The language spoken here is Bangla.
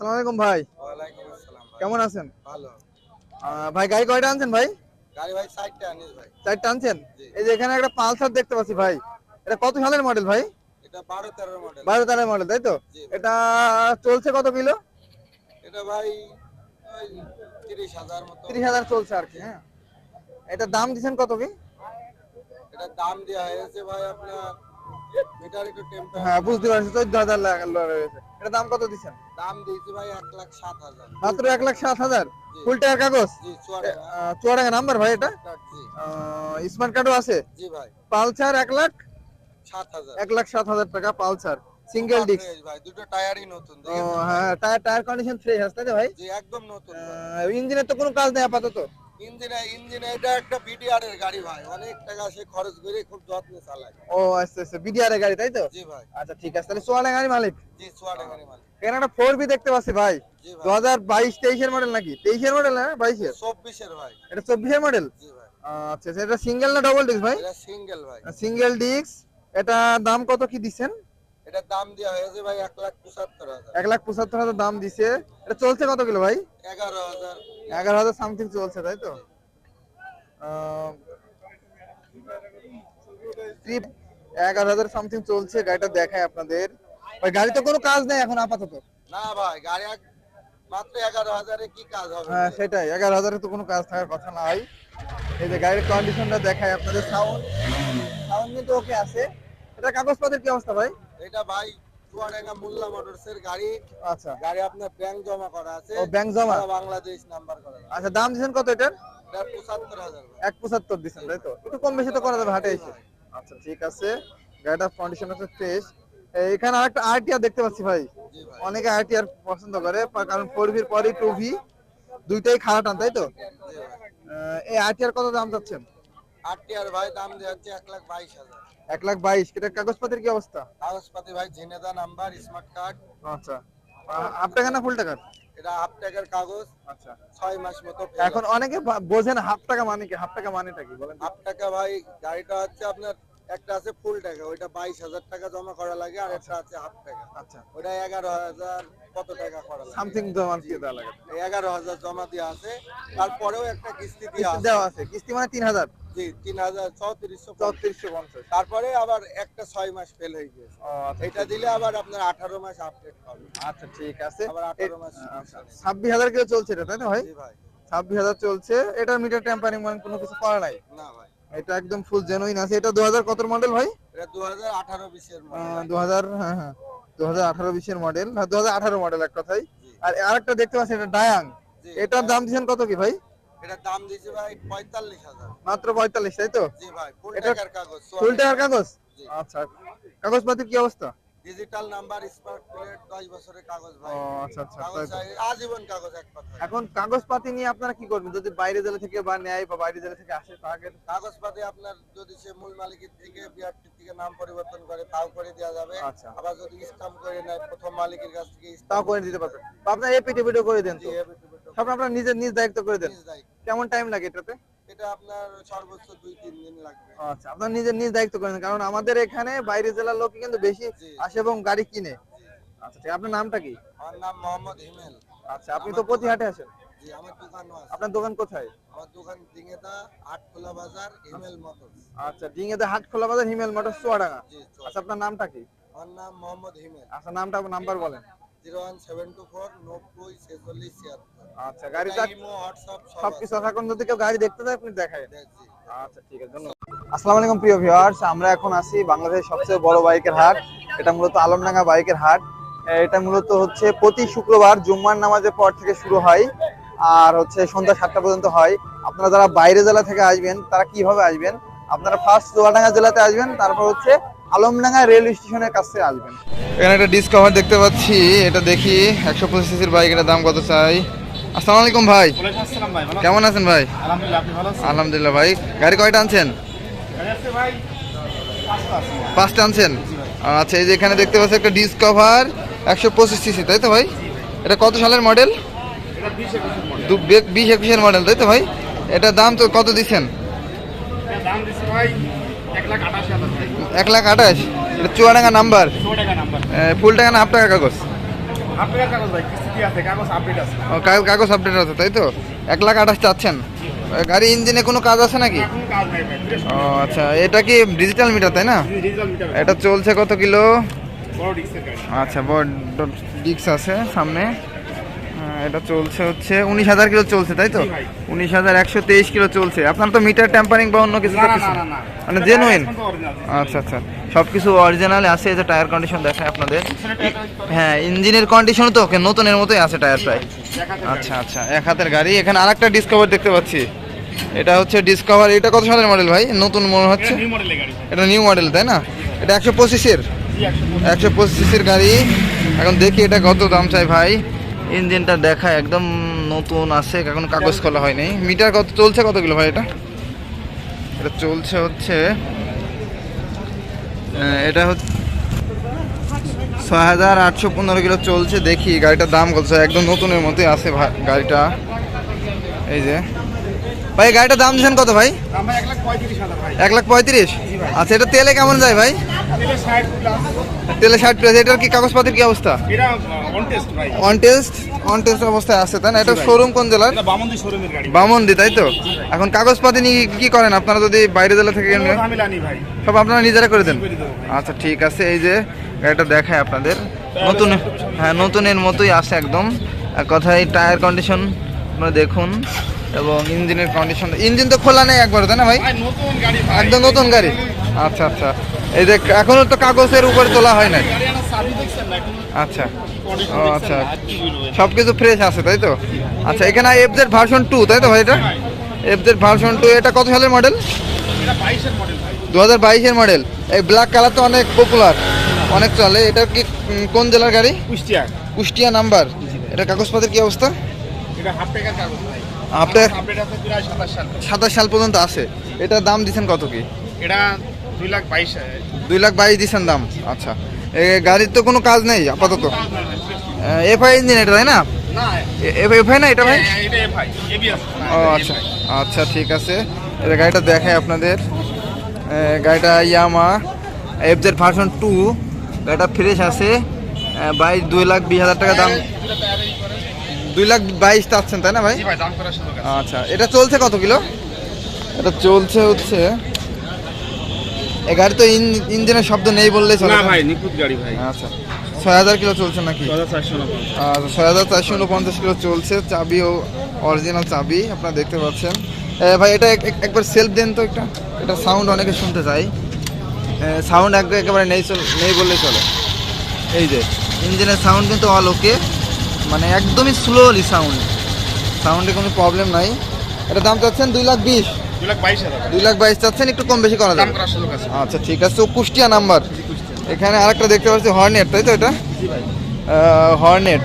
আসসালামু আলাইকুম ভাই ওয়ালাইকুম আসসালাম কেমন আছেন ভালো ভাই গাড়ি কয়টা আনছেন ভাই গাড়ি ভাই সাইডটা আনিস ভাই আনছেন এই যে এখানে একটা পালসার দেখতে পাচ্ছি ভাই এটা কত সালের মডেল ভাই এটা বারো তেরো মডেল বারো তেরো মডেল তাই তো এটা চলছে কত কিলো এটা ভাই ওই তিরিশ হাজার মতো তিরিশ হাজার চলছে আর কি হ্যাঁ এটা দাম দিচ্ছেন কত কি এটা দাম হয়েছে ভাই আপনার মিটার একটু টেম্পার হ্যাঁ বুঝতে পারছি চোদ্দ হাজার লাগা রয়েছে এটা দাম কত দিচ্ছেন? দাম দিয়েছি ভাই এক লাখ সাত হাজার। মাত্র এক লাখ সাত হাজার। ফুল টাকার কাগজ? জি চুয়াডাঙ্গা। নাম্বার ভাই এটা? জি। স্মার্ট কার্ডও আছে? জি ভাই। পালসার এক লাখ? সাত হাজার। এক লাখ সাত হাজার টাকা পালসার। সিঙ্গেল ডিস্ক ভাই দুটো টায়ারই নতুন ও? হ্যাঁ টায়ার টায়ার কন্ডিশন ফ্রেশ আছে তাই ভাই? জি একদম নতুন। ইঞ্জিনের তো কোনো কাজ নেই আপাতত। ইঞ্জিনে ইঞ্জিনে এটা একটা বিটিআর এর গাড়ি ভাই। অনেক টাকা সে খরচ করে খুব যত্নে চালায়। ও আচ্ছা আচ্ছা বিডিআর এর গাড়ি তাই তো? জি ভাই। আচ্ছা ঠিক আছে তাহলে সোয়ালে গাড়ি মালিক? জি চুয়াডাঙ্গারি মালিক। এখানে একটা ফোর বি দেখতে পাচ্ছি ভাই? দু হাজার বাইশ তেইশের মডেল নাকি? তেইশের মডেল না বাইশের? চব্বিশের ভাই। এটা চব্বিশের মডেল জি ভাই। আচ্ছা এটা সিঙ্গেল না ডবল ডিস্ক ভাই? এটা সিঙ্গেল ভাই। সিঙ্গেল ডিস্ক এটা দাম কত কি দিচ্ছেন? এটার দাম দেওয়া হয়েছে ভাই এক লাখ পঁচাত্তর হাজার। এক লাখ পঁচাত্তর হাজার দাম দিছে। এটা চলছে কত কিলো ভাই? এগারো হাজার। এগারো হাজার সামথিং চলছে তাই তো? ট্রিপ এগারো হাজার সামথিং চলছে গাড়িটা দেখায় আপনাদের। ভাই গাড়িতে কোনো কাজ নেই এখন আপাতত। না ভাই গাড়ি মাত্র এগারো হাজারে কি কাজ হবে? হ্যাঁ সেটাই। এগারো হাজারে তো কোনো কাজ থাকার কথা নাই। এই যে গাড়ির কন্ডিশনটা দেখায় আপনাদের। সাউন্ড সাউন্ড কিন্তু ওকে আছে। এটা কাগজপত্রের কি অবস্থা ভাই? এটা ভাই চুয়াডাঙ্গা মোল্লা মোটরস গাড়ি। আচ্ছা। গাড়ি আপনার ব্যাংক জমা করা আছে। ও ব্যাংক জমা? বাংলাদেশ নাম্বার করা আচ্ছা দাম দিচ্ছেন কত এটার? এটা পঁচাত্তর হাজার ভাই। এক পঁচাত্তর দিচ্ছেন তাই তো? একটু কম বেশি তো করা যাবে হাটে এসে। আচ্ছা ঠিক আছে। গাড়িটার কন্ডিশন হচ্ছে ফ্রেশ এখানে আরেকটা আরটিআর দেখতে পাচ্ছি ভাই। অনেকে আরটিআর পছন্দ করে কারণ ফোর ভির পরই টু ভি দুইটাই খারাপ টান তাই তো? এই আরটিআর কত দাম যাচ্ছেন আটটি ভাই দাম দেওয়া এক লাখ বাইশ হাজার। এক লাখ বাইশ এটা কাগজপত্রের কি অবস্থা? কাগজপাতি ভাই ঝিনেদা নাম্বার স্মার্ট কার্ড আচ্ছা। হাফ টাকা না ফুল টাকার এটা হাফ টাকার কাগজ। আচ্ছা। ছয় মাস মতো এখন অনেকে ভা- বোঝে না হাফ টাকা মানে কি হাফ টাকা মানেটা কি বলেন হাফ টাকা ভাই গাড়িটা হচ্ছে আপনার একটা আছে ফুল টাকা ওইটা বাইশ হাজার টাকা জমা করা লাগে আর একটা আছে হাফ টাকা। আচ্ছা। ওটা এগারো হাজার কত টাকা করা লাগে। সামথিং জমা দিয়ে দেওয়া লাগে। এগারো হাজার জমা দেওয়া আছে তারপরেও একটা কিস্তি দেওয়া আছে। কিস্তি মানে তিন হাজার। জি তিন হাজার চৌত্রিশশো চৌত্রিশশো পঞ্চাশ। তারপরে আবার একটা ছয় মাস ফেল হয়ে গেছে আচ্ছা, এটা দিলে আবার আপনার আঠারো মাস আপডেট হবে। আচ্ছা ঠিক আছে। আবার আঠারো মাস ছাব্বিশ হাজার কিলো চলছে এটা তাই না ভাই? ছাব্বিশ হাজার চলছে। এটা মিটার টেম্পারিং মানে কোনো কিছু করা নাই? না ভাই। এটা একদম ফুল জেনুইন আছে। এটা দু হাজার কত মডেল ভাই? এটা দু হাজার আঠারো বিশের দু হাজার হ্যাঁ হ্যাঁ। দু হাজার আঠারো বিশের মডেল হ্যাঁ দু হাজার আঠারো মডেল এক কথাই। আর আরেকটা দেখতে পাচ্ছি এটা ডায়াং এটার দাম দিচ্ছেন কত কি ভাই? এটার দাম দিয়েছে ভাই পঁয়তাল্লিশ হাজার। মাত্র পঁয়তাল্লিশ তাই তো? জি ভাই ফুল টাকার কাগজ ফুল টাকার কাগজ। আচ্ছা কাগজপাতির কি অবস্থা? ডিজিটাল নাম্বার স্মার্ট প্লেট দশ বছরের কাগজ ভাই। আচ্ছা আচ্ছা কাগজ তাই তো। চাই- আজীবন কাগজ এক কথা এখন কাগজপাতি নিয়ে আপনারা কি করবেন? যদি বাইরে জেলা থেকে বা নেয় বা বাইরে জেলা থেকে আসে তাকে কাগজপাতি আপনার যদি সে মূল মালিকের থেকে বিআরটি থেকে নাম পরিবর্তন করে তাও করে দেওয়া যাবে। আচ্ছা। আবার যদি স্টাম্প করে নেয় প্রথম মালিকের কাছ থেকে তাও করে দিতে পারবেন আপনার এপিটি ভিডিও করে দেন তো? আপনার নিজের নিজ দায়িত্ব করে দেন। কেমন টাইম লাগে এটাতে? এটা আপনার সর্বোচ্চ দুই তিন দিন লাগবে। আচ্ছা আপনার নিজের নিজ দায়িত্ব করেন কারণ আমাদের এখানে বাইরে জেলার লোক কিন্তু বেশি আসে এবং গাড়ি কিনে। আচ্ছা ঠিক আপনার নামটা কি? আমার নাম মোহাম্মদ হিমেল। আচ্ছা আপনি তো প্রতি হাটে আসেন? জি আমার দোকানও আছে। আপনার দোকান কোথায়? আমার দোকান দিঙেদা আটখোলা বাজার হিমেল মোটরস। আচ্ছা বাজার হিমেল চুয়াডাঙ্গা। আচ্ছা আপনার নামটা কি? আমার নাম মোহাম্মদ হিমেল। আচ্ছা নামটা নাম্বার বলেন। Zero one seven two four নব্বই ছেচল্লিশ ছিয়াত্তর। আচ্ছা গাড়ি সব সবকিছু এখন যদি কেউ গাড়ি দেখতে চায় আপনি দেখায়। আচ্ছা ঠিক আছে ধন্যবাদ। আসসালামু আলাইকুম প্রিয় ভিউয়ার্স আমরা এখন আছি বাংলাদেশের সবচেয়ে বড় বাইকের হাট। এটা মূলত আলমডাঙ্গা বাইকের হাট। এটা মূলত হচ্ছে প্রতি শুক্রবার জুম্মার নামাজের পর থেকে শুরু হয় আর হচ্ছে সন্ধ্যা সাতটা পর্যন্ত হয়। আপনারা যারা বাইরে জেলা থেকে আসবেন তারা কীভাবে আসবেন? আপনারা ফার্স্ট চুয়াডাঙ্গা জেলাতে আসবেন তারপর হচ্ছে আলমডাঙ্গা রেল স্টেশনের কাছে আসবেন। এখানে একটা ডিসকভার দেখতে পাচ্ছি। এটা দেখি একশো পঁচিশ সিসির বাইক এটার দাম কত চাই? আসসালামু আলাইকুম ভাই। কেমন আছেন ভাই? আলহামদুলিল্লাহ ভাই। গাড়ি কয়টা আনছেন? পাঁচটা আনছেন? আচ্ছা এই যে এখানে দেখতে পাচ্ছি একটা ডিসকভার একশো পঁচিশ সিসি তাই তো ভাই? এটা কত সালের মডেল এটা বিশ একুশের মডেল তাই তো ভাই? এটার দাম তো কত দিচ্ছেন? এক লাখ আঠাশি এটা চুয়াডাঙ্গা নাম্বার নাম্বার ফুল টাকা না হাফ টাকা কাগজ? হাফ কাগজ ভাই কিস্তি আছে? কাগজ আপডেট আছে। ও, কা- কাগজ আপডেট আছে তাই তো? এক লাখ আঠাশ চাচ্ছেন। গাড়ি ইঞ্জিনে কোনো কাজ আছে নাকি? ও আচ্ছা এটা কি ডিজিটাল মিটার তাই না? এটা চলছে কত কিলো? আচ্ছা বড় ডিক্স আছে সামনে। এটা চলছে হচ্ছে উনিশ হাজার কিলো চলছে তাই তো? উনিশ হাজার একশো তেইশ কিলো চলছে। আপনার তো মিটার ট্যাম্পারিং বা অন্য কিছু মানে জেনুইন। আচ্ছা আচ্ছা। সব কিছু অরিজিনাল আছে এই যে টায়ার কন্ডিশন দেখায় আপনাদের। হ্যাঁ ইঞ্জিনের কন্ডিশন তো ওকে নতুনের মতোই আছে টায়ার প্রায়। আচ্ছা আচ্ছা এক হাতের গাড়ি। এখানে আরেকটা ডিসকভার দেখতে পাচ্ছি। এটা হচ্ছে ডিসকভার এটা কত সালের মডেল ভাই? নতুন মনে হচ্ছে। এটা নিউ মডেল তাই না? এটা একশো পঁচিশের একশো পঁচিশের গাড়ি। এখন দেখি এটা কত দাম চাই ভাই। ইঞ্জিনটা দেখা একদম নতুন আছে এখন কাগজ খোলা হয়নি। মিটার কত চলছে কত কিলো ভাই এটা? এটা চলছে হচ্ছে এটা হচ্ছে ছয় হাজার আটশো পনেরো কিলো চলছে। দেখি গাড়িটার দাম কত? একদম নতুনের মতোই আছে গাড়িটা। এই যে। ভাই গাড়িটার দাম দিচ্ছেন কত ভাই? এক লাখ পঁয়ত্রিশ আচ্ছা এটা তেলে কেমন যায় ভাই? তেলে ষাট প্লাস এটার কি কাগজপাতির কি অবস্থা? অন টেস্ট অন টেস্ট অবস্থায় আছে তাই না? এটা শোরুম কোন জেলার? বামন্দি তাই তো? এখন কাগজপাতি নিয়ে কি করেন? আপনারা যদি বাইরে জেলা থেকে সব আপনারা নিজেরা করে দেন। আচ্ছা ঠিক আছে এই যে গাড়িটা দেখায় আপনাদের। নতুন হ্যাঁ নতুনের মতোই আছে একদম। এক কথায় টায়ার কন্ডিশন আপনারা দেখুন। এবং ইঞ্জিনের কন্ডিশন ইঞ্জিন তো খোলা নেই একবার তাই না ভাই? একদম নতুন গাড়ি। আচ্ছা আচ্ছা। এই যে এখনও তো কাগজের উপরে তোলা হয় নাই। আচ্ছা। ও আচ্ছা? সব কিছু ফ্রেশ আছে তাই তো? আচ্ছা এখানে এফজেড ভার্সন টু তাই তো ভাই এটা? এফজেড ভার্সন টু এটা কত সালের মডেল দু হাজার বাইশের মডেল এই ব্ল্যাক কালার তো অনেক পপুলার অনেক চলে। এটা কি কোন জেলার গাড়ি? কুষ্টিয়া। কুষ্টিয়া নাম্বার। এটা কাগজপত্রের কি অবস্থা? এটা হাফ টাকার কাগজ ভাই। আপনার সাতাশ সাল পর্যন্ত। আছে। এটার দাম দিচ্ছেন কত কি? এটা দুই লাখ বাইশ দুই লাখ বাইশ দিচ্ছেন দাম। আচ্ছা। এ গাড়ির তো কোনো কাজ নেই আপাতত। এফআই ইঞ্জিন এটা তাই না? এফআই না এটা ভাই? হ্যাঁ, এটা এবিএস ও আচ্ছা। আচ্ছা ঠিক আছে। এটা গাড়িটা দেখাই আপনাদের। গাড়িটা ইয়ামা এফজেড ভার্সন টু গাড়িটা ফ্রেশ আছে। বাইশ দুই লাখ বিশ হাজার টাকা দাম। দুই লাখ বাইশ চাচ্ছেন তাই না ভাই? জি ভাই দাম করার সুযোগ আছে। আচ্ছা এটা চলছে কত কিলো? এটা চলছে হচ্ছে এই গাড়ি তো ইঞ্জিনের শব্দ নেই বললেই চলে না ভাই। নিখুঁত গাড়ি ভাই। আচ্ছা ছয় হাজার কিলো চলছে নাকি? ছয় হাজার চারশো চারশো উনপঞ্চাশ কিলো চলছে চাবি ও অরিজিনাল চাবি আপনারা দেখতে পাচ্ছেন। এ, ভাই এটা এক- এক- একবার সেলফ দেন তো একটা। এটা সাউন্ড অনেকে শুনতে চাই সাউন্ড একেবারে নেই চল নেই বললেই চলে। এই যে ইঞ্জিনের সাউন্ড কিন্তু অল ওকে মানে একদমই স্লোলি সাউন্ড সাউন্ডে কোনো প্রবলেম নাই। এটা দাম চাচ্ছেন দুই লাখ বিশ। দুই লাখ বাইশ চাচ্ছেন একটু কম বেশি করা যায় যাবে। আচ্ছা ঠিক আছে। ও কুষ্টিয়া নাম্বার। এখানে আরেকটা দেখতে পাচ্ছি হর্নেট তাই তো এটা? হর্নেট